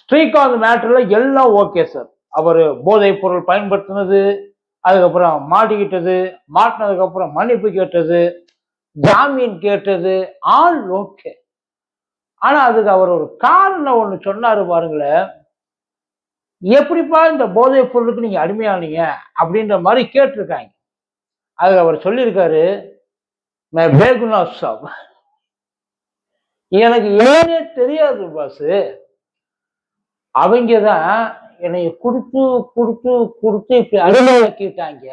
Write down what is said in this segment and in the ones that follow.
ஸ்ரீகாந்த் மேட்டரில் எல்லாம் okay sir அவர் போதைப் பொருள் பயன்படுத்தினது அதுக்கப்புறம் மாட்டிக்கிட்டது மாட்டினதுக்கப்புறம் மன்னிப்பு கேட்டது ஜாமீன் கேட்டது ஆல் ஓகே. ஆனா அதுக்கு அவர் ஒரு காரணம் ஒன்று சொன்னாரு பாருங்களேன். எப்படிப்பா இந்த போதைப் பொருளுக்கு நீங்க அடிமையானீங்க அப்படின்ற மாதிரி கேட்டிருக்காங்க. அதுக்கு அவர் சொல்லியிருக்காரு பேகுனா சாப். எனக்கு ஏனே தெரியாது பாசு அவங்க தான் என்னை கொடுத்து கொடுத்து கொடுத்து இப்படி அடிமையாக்கிட்டாங்க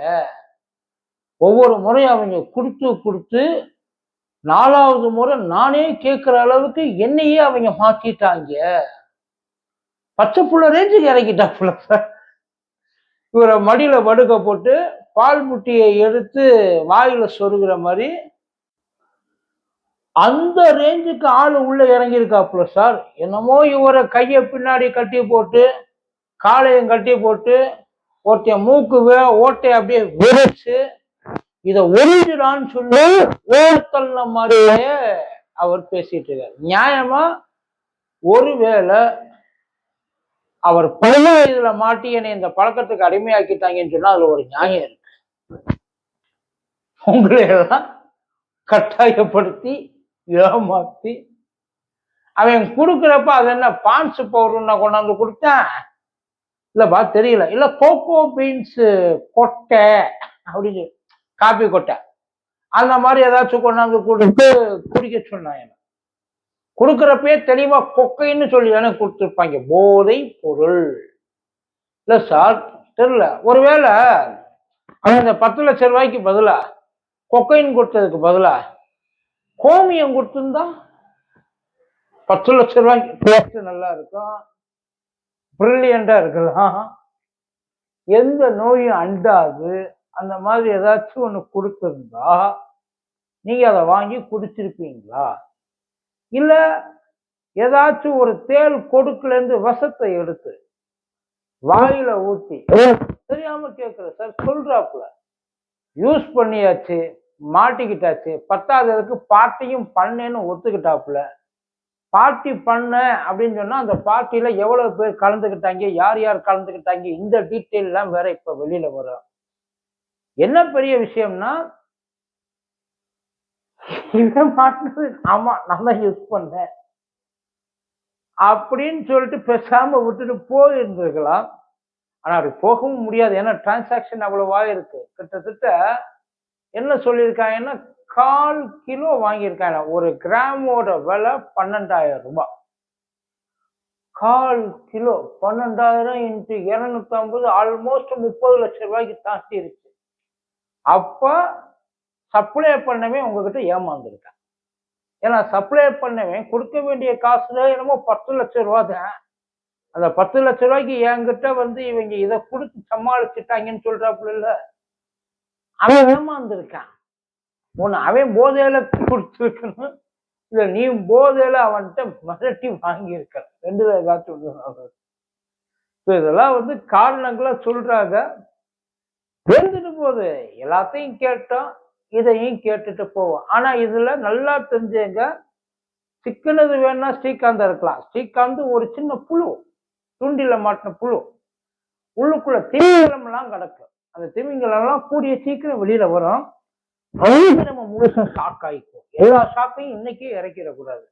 ஒவ்வொரு முறையும் அவங்க கொடுத்து கொடுத்து நாலாவது முறை நானே கேட்குற அளவுக்கு என்னையே அவங்க மாத்திட்டாங்க. பச்சை புள்ள ரேஞ்சுக்கு இறக்கிட்டாப்புல இவரை மடியில படுக்க போட்டு பால் முட்டியை எடுத்து வாயில சொருகிற மாதிரி அந்த ரேஞ்சுக்கு ஆள் உள்ள இறங்கியிருக்காப்புல சார் என்னமோ இவரை கையை பின்னாடி கட்டி போட்டு காலையும் கட்டி போட்டு ஒருத்தன் மூக்கு வே- ஓட்டை அப்படியே விரிச்சு இதை ஒழிஞ்சிடான்னு சொல்லி ஓர்த்தள்ள மாதிரியே அவர் பேசிட்டு இருக்காரு. நியாயமா? ஒருவேளை அவர் பழைய இதுல மாட்டி என்னை இந்த பழக்கத்துக்கு அடிமையாக்கிட்டாங்கன்னு சொன்னா அதுல ஒரு நியாயம் இருக்கு. உங்களை எல்லாம் கட்டாயப்படுத்தி ஏமாத்தி அவன் கொடுக்குறப்ப அது என்ன பான்ஸ் பவுடர்னா நான் கொண்டாந்து கொடுத்தேன் இல்லைப்பா தெரியல. இல்லை கோகோ பீன்ஸு கொட்டை அப்படின்னு காப்பி கொட்டை. அந்த மாதிரி ஏதாச்சும் கொண்டாந்து கொடுத்து குடிக்க சொன்னான் என்ன? கொடுக்குறப்பயே தெளிவா கொக்கைன்னு சொல்லி தானே கொடுத்துருப்பாங்க. போதை பொருள். இல்லை சார் தெரியல. ஒருவேளை அவன் இந்த பத்து லட்ச ரூபாய்க்கு பதிலாக கொக்கைன்னு கொடுத்ததுக்கு பதிலா கோமியம் கொடுத்துருந்தா பத்து லட்சம் ரூபாய்க்கு டேஸ்ட் நல்லா இருக்கும் பிரில்லியண்டா இருக்கலாம். எந்த நோயும் அண்டாது. அந்த மாதிரி ஏதாச்சும் ஒன்று கொடுத்துருந்தா நீங்க அதை வாங்கி குடிச்சிருப்பீங்களா? இல்ல ஏதாச்சும் ஒரு தேள் கொடுக்குல இருந்து விஷத்தை எடுத்து வாயில ஊத்தி தெரியாம கேட்குற சார் சொல்றாப்புல. யூஸ் பண்ணியாச்சு. மாட்டிக்கிட்டாச்சு. பத்தாததுக்கு பார்ட்டியும் பண்ணேன்னு ஒத்துக்கிட்டாப்புல. பார்ட்டி பண்ண அப்படின்னு சொன்னா அந்த பார்ட்டியில் எவ்வளவு பேர் கலந்துக்கிட்டாங்க யார் யார் கலந்துக்கிட்டாங்க இந்த டீட்டெயில் எல்லாம் வேற இப்ப வெளியில வரும். என்ன பெரிய விஷயம்னா இவன் மாட்டினது ஆமா நான் தான் யூஸ் பண்ணேன். அப்படின்னு சொல்லிட்டு பேசாம விட்டுட்டு போயிருந்திருக்கலாம். ஆனா அப்படி போகவும் முடியாது. ஏன்னா டிரான்சாக்ஷன் அவ்வளோவா இருக்கு. கிட்டத்தட்ட என்ன சொல்லியிருக்காங்கன்னா கால் கிலோ வாங்கியிருக்காங்க. ஒரு கிராமோட விலை பன்னெண்டாயிரம் ரூபாய். கால் கிலோ பன்னெண்டாயிரம் இன்ட்டு இருநூத்தி ஐம்பது ஆல்மோஸ்ட் முப்பது லட்சம் ரூபாய்க்கு தாண்டிருச்சு. அப்போ சப்ளை பண்ணவே உங்ககிட்ட ஏமாந்துருக்கேன் ஏன்னா சப்ளை பண்ணவே கொடுக்க வேண்டிய காசுல என்னமோ பத்து லட்சம் ரூபா தான். அந்த பத்து லட்ச ரூபாய்க்கு என்கிட்ட வந்து இவங்க இதை கொடுத்து சமாளிச்சுட்டாங்கன்னு சொல்கிறாப்புல இல்லை. அவன் ஏமாந்துருக்கான். ஒண்ணு அவன் போதையில கொடுத்துருக்கணும். இல்ல நீ போதையில அவன்கிட்ட மிரட்டி வாங்கியிருக்க ரெண்டு ஏதாச்சும் ஒண்ணு இதெல்லாம் வந்து காரணங்களா சொல்றாங்க. தெரிஞ்சுட்டு போகுது. எல்லாத்தையும் கேட்டோம். இதையும் கேட்டுட்டு போவோம். ஆனா இதுல நல்லா தெரிஞ்சவங்க சிக்கனது வேணா ஸ்ரீகாந்தா இருக்கலாம். ஸ்ரீகாந்த் ஒரு சின்ன புழு. துண்டில மாட்டின புழு. உள்ளுக்குள்ள திமிங்கலம் எல்லாம் கிடக்கும். அந்த திமிங்கலம் எல்லாம் கூடிய சீக்கிரம் வெளியில வரும். அதுக்கு நம்ம முழுசும் ஷாக் ஆயிக்கும். எல்லா ஷாக்கையும் இன்னைக்கே இறக்கிடக்கூடாது.